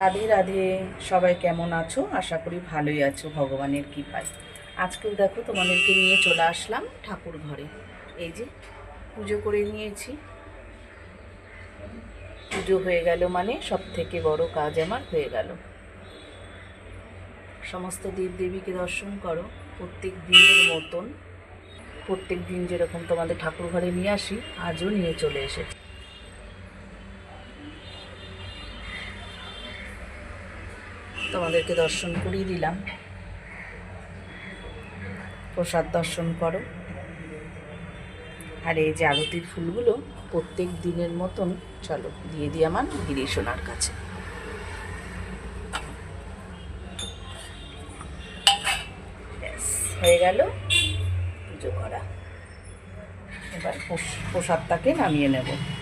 রাধে রাধে। সবাই কেমন আছো? আশা করি ভালোই আছো, ভগবানের কৃপায়। আজকেও দেখো তোমাদেরকে নিয়ে চলে আসলাম ঠাকুর ঘরে। এই যে, পুজো করে নিয়েছি। পুজো হয়ে গেল মানে সব থেকে বড় কাজ আমার হয়ে গেল। সমস্ত দেব দেবীকে দর্শন করো, প্রত্যেক দিনের মতন। প্রত্যেক দিন যেরকম তোমাদের ঠাকুর ঘরে নিয়ে আসি, আজও নিয়ে চলে এসেছি। তোমাদেরকে দর্শন করিয়ে দিলাম। প্রসাদ দর্শন করো। আর এই যে আরতির ফুলগুলো প্রত্যেক দিনের মতন, চলো দিয়ে দিই আমার গিরি সোনার কাছে। হয়ে গেল পুজো করা। এবার প্রস- প্রসাদটাকে নামিয়ে নেব।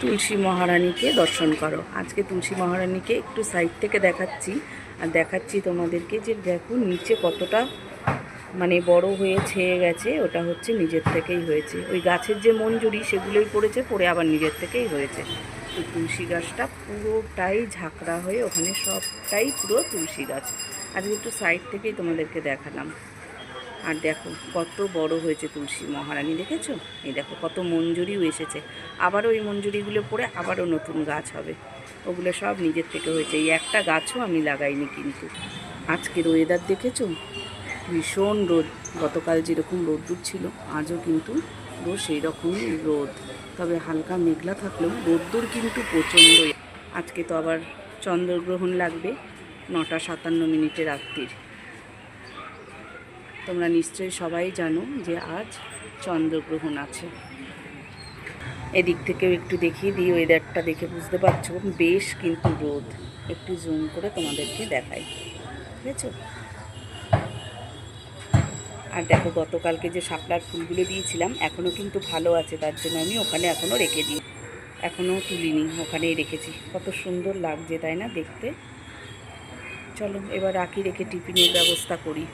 তুলসী মহারানীকে দর্শন করো। আজকে তুলসী মহারানীকে একটু সাইড থেকে দেখাচ্ছি। আর দেখাচ্ছি তোমাদেরকে যে দেখো নিচে কতটা মানে বড় হয়ে ছেয়ে গেছে, ওটা হচ্ছে নিজের থেকেই হয়েছে। ওই গাছের যে মঞ্জুরি, সেগুলোই পড়েছে, পড়ে আবার নিজের থেকেই হয়েছে। তো তুলসী গাছটা পুরোটাই ঝাঁকড়া হয়ে ওখানে সবটাই পুরো তুলসী গাছ। আজকে একটু সাইড থেকেই তোমাদেরকে দেখালাম। আর দেখো, কত বড় হয়েছে তুলসী মহারানী, দেখেছ? এই দেখো, কত মঞ্জুরিও এসেছে। আবারও ওই মঞ্জুরিগুলো পড়ে আবারও নতুন গাছ হবে। ওগুলো সব নিজের থেকে হয়েছে। এই একটা গাছও আমি লাগাইনি কিন্তু। আজকের ওয়েদার দেখেছ? ভীষণ রোদ। গতকাল যেরকম রোদ্দুর ছিল, আজও কিন্তু পুরো সেই রকমই রোদ। তবে হালকা মেঘলা থাকলেও রোদ্দুর কিন্তু প্রচণ্ডই। আজকে তো আবার চন্দ্রগ্রহণ লাগবে, নটা সাতান্ন মিনিটে রাত্রির। তোমরা নিশ্চয়ই সবাই জানো যে আজ চন্দ্রগ্রহণ আছে। এদিক থেকেও একটু দেখিয়ে দিই ওয়েদারটা দেখে বুঝতে পারছ? বেশ কিন্তু রোদ। একটু জুম করে তোমাদেরকে দেখাই। বুঝেছ? আর দেখো, গতকালকে যে শাপলার ফুলগুলো দিয়েছিলাম এখনও কিন্তু ভালো আছে, তার জন্য আমি ওখানে এখনও রেখে দিই। এখনও তুলিনি, ওখানেই রেখেছি। কত সুন্দর লাগছে, তাই না, দেখতে? চলো, এবার রাখি রেখে টিফিনের ব্যবস্থা করি।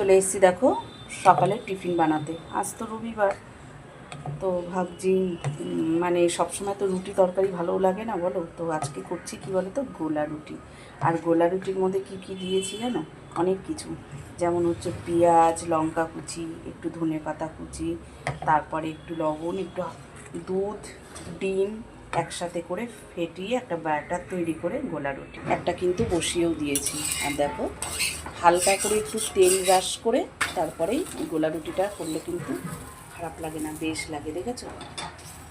চলে এসেছি দেখো, সকালে টিফিন বানাতে। আজ তো রবিবার, তো ভাবছি মানে সবসময় তো রুটি তরকারি ভালো লাগে না বলো? তো আজকে করছি কি বলো তো? গোলা রুটি। আর গোলা রুটির মধ্যে কি কি দিয়েছি জানো? অনেক কিছু। যেমন হচ্ছে পেঁয়াজ, লঙ্কা কুচি, একটু ধনে পাতা কুচি, তারপরে একটু লবণ, একটু দুধ, ডিম একসাথে করে ফেটিয়ে একটা ব্যাটার তৈরি করে গোলা রুটি। একটা কিন্তু বসিয়েও দিয়েছি। আর দেখো, হালকা করে একটু তেল ব্রাশ করে তারপরেই গোলা রুটিটা করলে কিন্তু খারাপ লাগে না, বেশ লাগে, দেখেছ?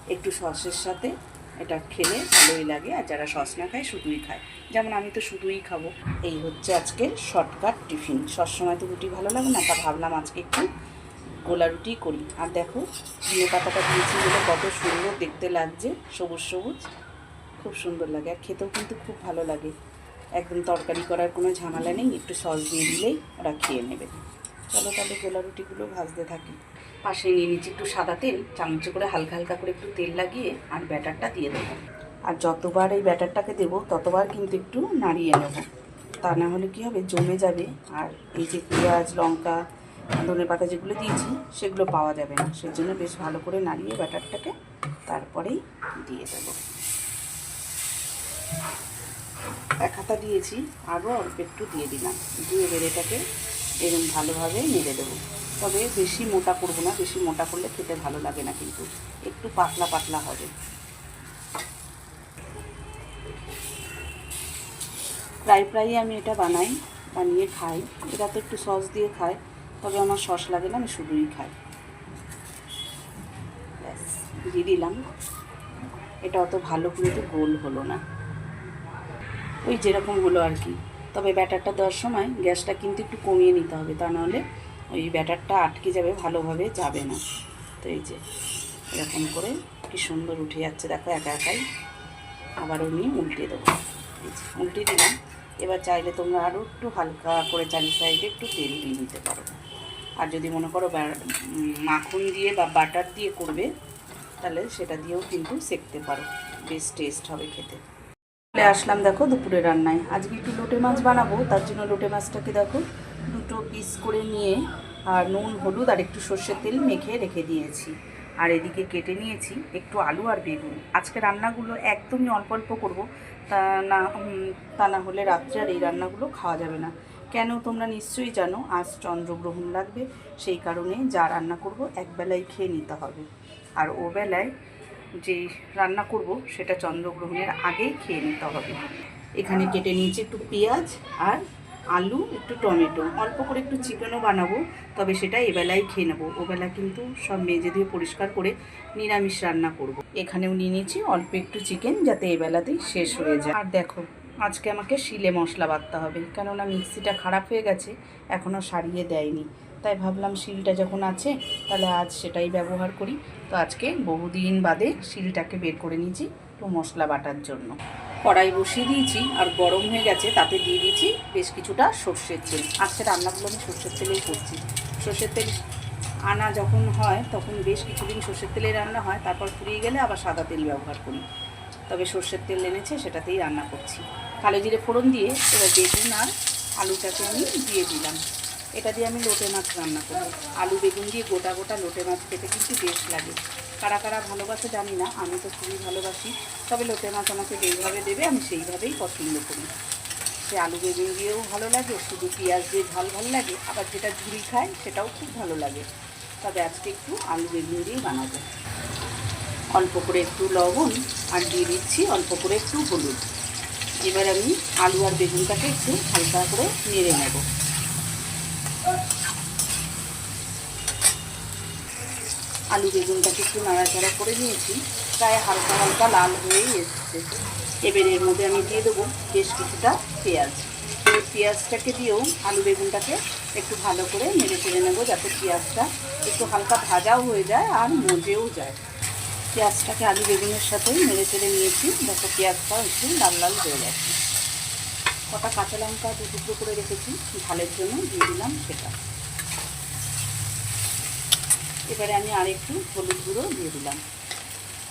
একটু সসের সাথে এটা খেলে ভালোই লাগে। আর যারা সস না খায় শুধুই খায়। যেমন আমি তো শুধুই খাব। এই হচ্ছে আজকে শর্টকাট টিফিন সবসময় তো রুটি ভালো লাগে না, তা ভাবলাম আজকে একটু গোলা রুটি করি। আর দেখো, ধনে পাতাটা দিয়েছি বলে কত সুন্দর দেখতে লাগছে, সবুজ সবুজ। খুব সুন্দর লাগে, আর খেতেও কিন্তু খুব ভালো লাগে। একদম তরকারি করার কোনো ঝামেলা নেই, একটু সস দিয়ে দিলেই ওরা খেয়ে নেবে। চলো তাহলে গোলা রুটিগুলো ভাজতে থাকি। পাশে নিয়ে নিচ্ছি একটু সাদা তেল, চামচে করে হালকা হালকা করে একটু তেল লাগিয়ে আর ব্যাটারটা দিয়ে দেবো। আর যতবার এই ব্যাটারটাকে দেবো, ততবার কিন্তু একটু নাড়িয়ে নেব। তা না হলে কী হবে, জমে যাবে। আর এই যে পেঁয়াজ, লঙ্কা ধনে পাতা যেগুলো দিয়েছি, সেগুলো পাওয়া যাবে না। সেই জন্য বেশ ভালো করে নাড়িয়ে ব্যাটারটাকে তারপরেই দিয়ে দেবো। এক হাতা দিয়েছি, আরও অল্প একটু দিয়ে দিলাম। দিয়ে এবার এটাকে এরকম ভালোভাবে নেড়ে দেবো। তবে বেশি মোটা করব না, বেশি মোটা করলে খেতে ভালো লাগে না কিন্তু একটু পাতলা পাতলা হবে। প্রায় প্রায়ই আমি এটা বানাই, বানিয়ে খাই। এটা তো একটু সস দিয়ে খাই তবে আমার সস লাগে না, আমি শুধুই খাই। দিয়ে দিলাম। এটা অত ভালো কিন্তু গোল হলো না। ওই যেরকম হলো আর কি। তবে ব্যাটারটা দেওয়ার সময় গ্যাসটা কিন্তু একটু কমিয়ে নিতে হবে, তা নাহলে ওই ব্যাটারটা আটকে যাবে, ভালোভাবে যাবে না। তো এই যে, এরকম করে কি সুন্দর উঠে যাচ্ছে, দেখো একা একাই। আবারও নিয়ে উল্টে দেবো। উল্টে দিলাম। এবার চাইলে তোমরা আরও একটু হালকা করে চারি সাইডে একটু তেল দিয়ে দিতে পারো। আর যদি মনে করো মাখন দিয়ে বা বাটার দিয়ে করবে, তাহলে সেটা দিয়েও কিন্তু সেকতে পারো। বেশ টেস্ট হবে খেতে। চলে আসলাম দেখো দুপুরে রান্নায়। আজকে একটু লোটে মাছ বানাবো, তার জন্য লোটে মাছটাকে দেখো দুটো পিস করে নিয়ে, আর নুন, হলুদ আর একটু সর্ষের তেল মেখে রেখে দিয়েছি। আর এদিকে কেটে নিয়েছি একটু আলু আর বেগুন। আজকে রান্নাগুলো একদমই অল্প অল্প করব। তা না তা না হলে রাত্রে আর এই রান্নাগুলো খাওয়া যাবে না। কেন তোমরা নিশ্চয়ই জানো, আজ চন্দ্রগ্রহণ লাগবে। সেই কারণে যা রান্না করব একবেলায় খেয়ে নিতে হবে। আর ও বেলায় যে রান্না করব, সেটা চন্দ্রগ্রহণের আগেই খেয়ে নিতে হবে। এখানে কেটে নিয়েছি একটু পেঁয়াজ আর আলু, একটু টমেটো। অল্প করে একটু চিকেনও বানাবো, তবে সেটা এবেলায় খেয়ে নেব। ওবেলা কিন্তু সব মেজে দিয়ে পরিষ্কার করে নিরামিষ রান্না করব। এখানেও নিয়ে নিয়েছি অল্প একটু চিকেন যাতে এবেলাতেই শেষ হয়ে যায়। আর দেখো, আজকে আমাকে শিলে মশলা বাটতে হবে, কেননা মিক্সিটা খারাপ হয়ে গেছে এখনও সারিয়ে দেয়নি। তাই ভাবলাম শিলটা যখন আছে, তাহলে আজ সেটাই ব্যবহার করি। তো আজকে বহুদিন বাদে শিলটাকে বের করে নিয়েছি একটু মশলা বাটার জন্য। কড়াই বসিয়ে দিয়েছি, আর গরম হয়ে গেছে, তাতে দিয়ে দিয়েছি বেশ কিছুটা সর্ষের তেল। আজকে রান্নাগুলো আমি সর্ষের তেলেই করছি। সর্ষের তেল আনা যখন হয়, তখন বেশ কিছুদিন সর্ষের তেলে রান্না হয়, তারপর ফুরিয়ে গেলে আবার সাদা তেল ব্যবহার করি। তবে সর্ষের তেল এনেছে, সেটাতেই রান্না করছি। কালো জিরে ফোড়ন দিয়ে এবার বেগুন আর আলুটাকে আমি দিয়ে দিলাম। এটা দিয়ে আমি লোটে মাছ রান্না করব। আলু, বেগুন দিয়ে গোটা গোটা লোটে মাছ খেতে কিন্তু বেশ লাগে। কারা কারা ভালোবাসে জানি না, আমি তো খুবই ভালোবাসি। তবে লোটে মাছ আমাকে যেইভাবে দেবে, আমি সেইভাবেই পছন্দ করি। সে আলু বেগুন দিয়েও ভালো লাগে, শুধু পেঁয়াজ দিয়ে ঝাল ভালো লাগে, আবার যেটা ঝুড়ি খায় সেটাও খুব ভালো লাগে। তবে আজকে একটু আলু বেগুন দিয়েই বানাবো। অল্প করে একটু লবণ আর দিয়ে দিচ্ছি অল্প করে একটু হলুদ। এবার আমি আলু আর বেগুনটাকে একটু হালকা করে নেড়ে নেব। আলু বেগুনটাকে একটু নাড়াচাড়া করে নিয়েছি। প্রায় হালকা হালকা লাল হয়েই এসছে। এবার এর মধ্যে আমি দিয়ে দেবো বেশ কিছুটা পেঁয়াজ। এই পেঁয়াজটাকে দিয়েও আলু বেগুনটাকে একটু ভালো করে নেড়ে চেড়ে নেব যাতে পেঁয়াজটা একটু হালকা ভাজাও হয়ে যায় আর মজেও যায়। পেঁয়াজটাকে আলু বেগুনের সাথেই নেড়ে চেড়ে নিয়েছি। দেখো পেঁয়াজটা একটু লাল লাল হয়ে গেছে। কটা কাঁচা লঙ্কা দু টুকরো করে রেখেছি। ঝালের জন্য দিয়ে দিলাম সেটা। এবারে আমি আর একটু হলুদ গুঁড়ো দিয়ে দিলাম।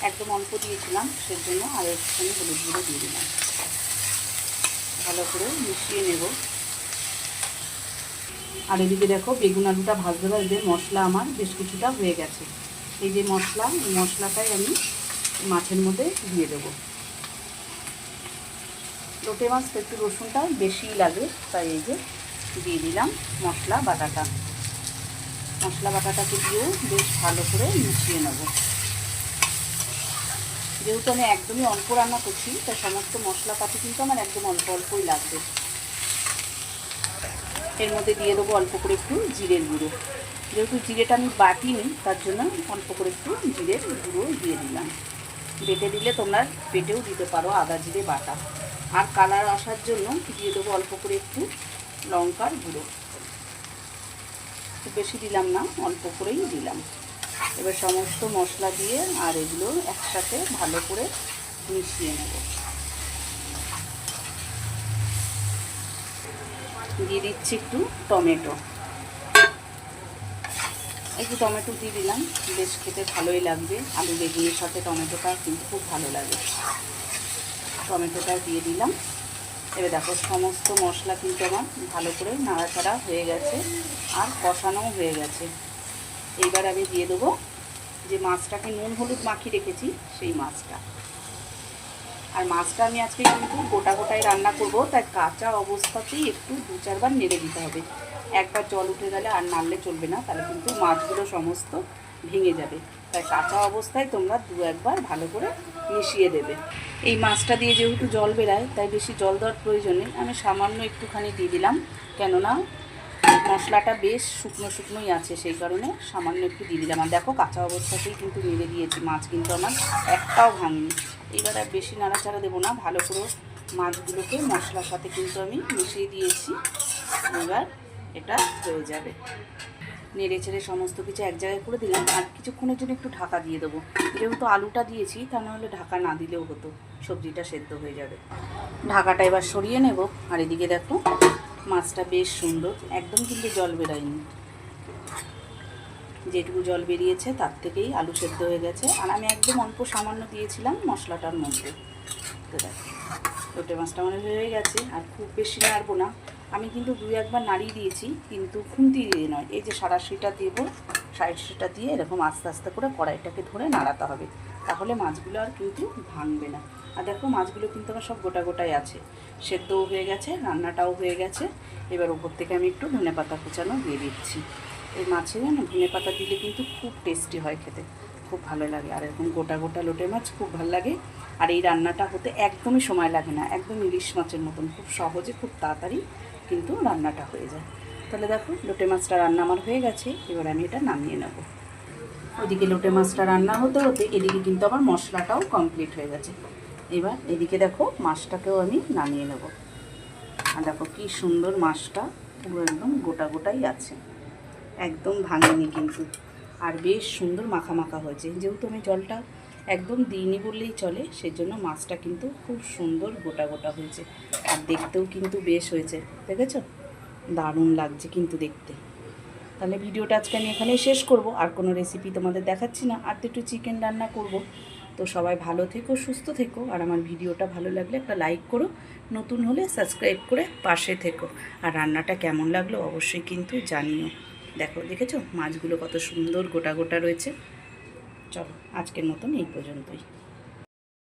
একদম অল্প দিয়েছিলাম, সেজন্য আর একটুখানি হলুদ গুঁড়ো দিয়ে দিলাম। ভালো করে মিশিয়ে নেব। আর এদিকে দেখো, বেগুন আলুটা ভাজতে ভাজতে মশলা আমার বেশ কিছুটা হয়ে গেছে। এই যে মশলা, এই মশলাটাই আমি মাছের মধ্যে দিয়ে দেবো। লোটে মাছ একটু রসুনটা বেশিই লাগে, তাই এই যে দিয়ে দিলাম মশলা, বাটাটা। মশলা বাটাটাকে দিয়েও বেশ ভালো করে মিশিয়ে নেব। যেহেতু আমি একদমই অল্প রান্না করছি, তাই সমস্ত মশলাপাতি কিন্তু আমার একদম অল্প অল্পই লাগবে। এর মধ্যে দিয়ে দেবো অল্প করে একটু জিরের গুঁড়ো। যেহেতু জিরেটা আমি বাটিনি, তার জন্য অল্প করে একটু জিরের গুঁড়ো দিয়ে দিলাম। বেটে দিলে তোমরা বেটেও দিতে পারো আদা, জিরে, বাটা। আর কালার আসার জন্য দিয়ে দেবো অল্প করে একটু লঙ্কার গুঁড়ো। খুব বেশি দিলাম না, অল্প করেই দিলাম। এবার সমস্ত মশলা দিয়ে আর এগুলো একসাথে ভালো করে মিশিয়ে নেব। দিয়ে দিচ্ছি একটু টমেটো। একটু টমেটো দিয়ে দিলাম, বেশ খেতে ভালোই লাগবে। আলু বেগুনের সাথে টমেটোটা কিন্তু খুব ভালো লাগে। টমেটোটা দিয়ে দিলাম। এবার দেখো, সমস্ত মশলা কিন্তু আমার ভালো করে নাড়াচাড়া হয়ে গেছে আর কষানোও হয়ে গেছে। এইবার আমি দিয়ে দেবো যে মাছটাকে নুন হলুদ মাখিয়ে রেখেছি, সেই মাছটা। আর মাছটা আমি আজকে কিন্তু গোটা গোটায় রান্না করব, তাই কাঁচা অবস্থাতেই একটু দু চারবার নেড়ে দিতে হবে। একবার জল উঠে গেলে আর নাড়লে চলবে না, তাহলে কিন্তু মাছগুলো সমস্ত ভেঙে যাবে। তাই কাঁচা অবস্থায় তোমরা দু একবার ভালো করে মিশিয়ে দেবে। এই মাছটা দিয়ে যেহেতু জল বেরায়, তাই বেশি জল দেওয়ার প্রয়োজন নেই। আমি সামান্য একটুখানি দিয়ে দিলাম, কেননা মশলাটা বেশ শুকনো শুকনোই আছে, সেই কারণে সামান্য একটু দিয়ে দিলাম। আর দেখো কাঁচা অবস্থাতেই কিন্তু নেড়ে দিয়েছি, মাছ কিন্তু আমার একটাও ভাঙেনি। এবার আর বেশি নাড়াচাড়া দেবো না, ভালো করে মাছগুলোকে মশলার সাথে কিন্তু আমি মিশিয়ে দিয়েছি। এবার এটা হয়ে যাবে। নেড়ে ছেড়ে সমস্ত কিছু এক জায়গায় করে দিলাম, আর কিছুক্ষণের জন্য একটু ঢাকা দিয়ে দেবো। যেহেতু আলুটা দিয়েছি, তা নাহলে ঢাকা না দিলেও হতো, সবজিটা সেদ্ধ হয়ে যাবে। ঢাকাটা এবার সরিয়ে নেব, আর এদিকে দেখো, মাছটা বেশ সুন্দর, একদম কিন্তু জল বেরায়নি। যেটুকু জল বেরিয়েছে, তার থেকেই আলু সেদ্ধ হয়ে গেছে, আর আমি একদম অল্প সামান্য দিয়েছিলাম মশলাটার মধ্যে। তো দেখো লোটে মাছটা মানে হয়ে গেছে, আর খুব বেশি নাড়বো না। আমি কিন্তু দুই একবার নাড়িয়ে দিয়েছি, কিন্তু খুন্তি দিয়ে নয়। এই যে সারাশিটা দেবো সাইডটা দিয়ে এরকম আস্তে আস্তে করে কড়াইটাকে ধরে নাড়াতে হবে। তাহলে মাছগুলো আর কিন্তু ভাঙবে না। আর দেখো মাছগুলো কিন্তু আমার সব গোটা গোটাই আছে। সেদ্ধও হয়ে গেছে, রান্নাটাও হয়ে গেছে। এবার উপর থেকে আমি একটু ধনে পাতা কুচানো দিয়ে দিচ্ছি। এই মাছে না ধনে পাতা দিলে কিন্তু খুব টেস্টি হয় খেতে। খুব ভালো লাগে। আর এরকম গোটা গোটা লোটে মাছ খুব ভালো লাগে। আর এই রান্নাটা হতে একদমই সময় লাগে না। একদম ইলিশ মাছের মতন। খুব সহজে, খুব তাড়াতাড়ি কিন্তু রান্নাটা হয়ে যায়। তাহলে দেখো লোটে মাছটা রান্না আমার হয়ে গেছে, এবার আমি এটা নামিয়ে নেব। ওইদিকে লোটে মাছটা রান্না হতে হতে এদিকে কিন্তু আমার মশলাটাও কমপ্লিট হয়ে গেছে। এবার এদিকে দেখো মাছটাকেও আমি নামিয়ে নেব। আর দেখো কি সুন্দর মাছটা পুরো একদম গোটা গোটাই আছে। একদম ভাঙেনি কিন্তু। আর বেশ সুন্দর মাখা মাখা হয়েছে। যেহেতু আমি জলটা একদম দিইনি বললেই চলে, সেজন্য মাছটা কিন্তু খুব সুন্দর গোটা গোটা হয়েছে। আর দেখতেও কিন্তু বেশ হয়েছে, দেখেছ? দারুণ লাগছে কিন্তু দেখতে। তাহলে ভিডিওটা আজকে আমি এখানেই শেষ করব, আর কোনো রেসিপি তোমাদের দেখাচ্ছি না। আর তো একটু চিকেন রান্না করব। তো সবাই ভালো থেকো, সুস্থ থেকো, আর আমার ভিডিওটা ভালো লাগলে একটা লাইক করো। নতুন হলে সাবস্ক্রাইব করে পাশে থেকো। আর রান্নাটা কেমন লাগল অবশ্যই কিন্তু জানিও। দেখো, দেখেছ? মাছগুলো কত সুন্দর গোটা গোটা রয়েছে। চলো আজকের মতন এই পর্যন্তই।